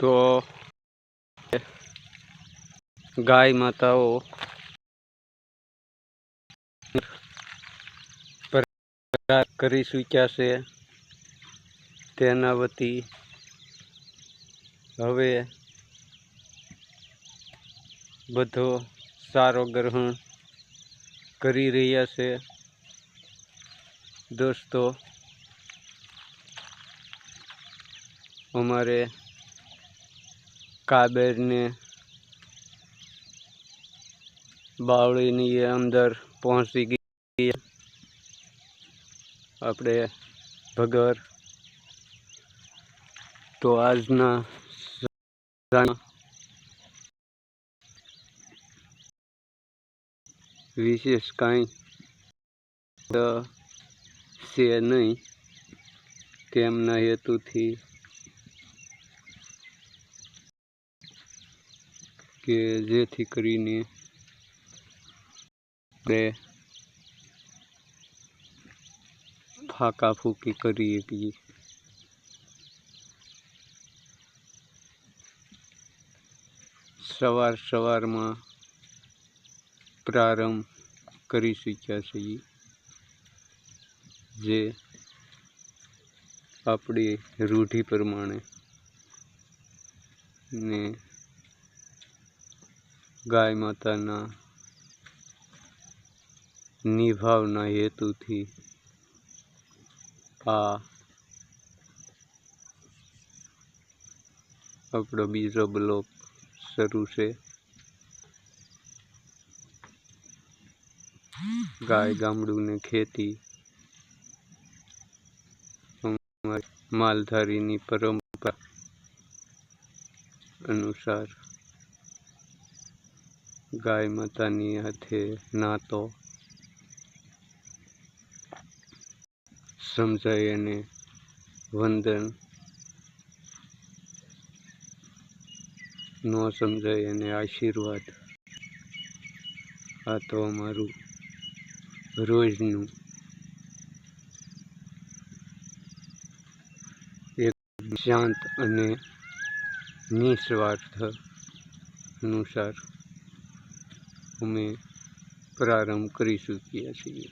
તો ગાય માતાઓ કરી ચૂક્યા છે. તેના વતી હવે બધો સારો ગ્રહણ કરી રહ્યા છે. દોસ્તો, અમારે કાબેરને બાવળીની અંદર પહોંચી ગઈ. આપણે ભગર તો આજના વિશેષ કાંઈ છે નહીં તેમના હેતુથી કે જેથી કરીને આપણે ફાકા ફૂકી કરી શકીએ સવાર સવારમાં પ્રારંભ કરી શક્યા છીએ, જે આપણી રૂઢિ પ્રમાણે ને ગાય માતાના નિભાવના હેતુથી આ આપણો બીજો બ્લોક શરૂ છે. ગાય ગામડું ને ખેતી માલધારીની પરંપરા અનુસાર ગાય માતાની હાથે નાતો. સમજાય અને વંદન. ન સમજાય અને આશીર્વાદ. આ તો અમારું રોજનું એક શાંત અને નિસ્વાર્થ અનુસાર અમે પ્રારંભ કરી ચૂક્યા છીએ.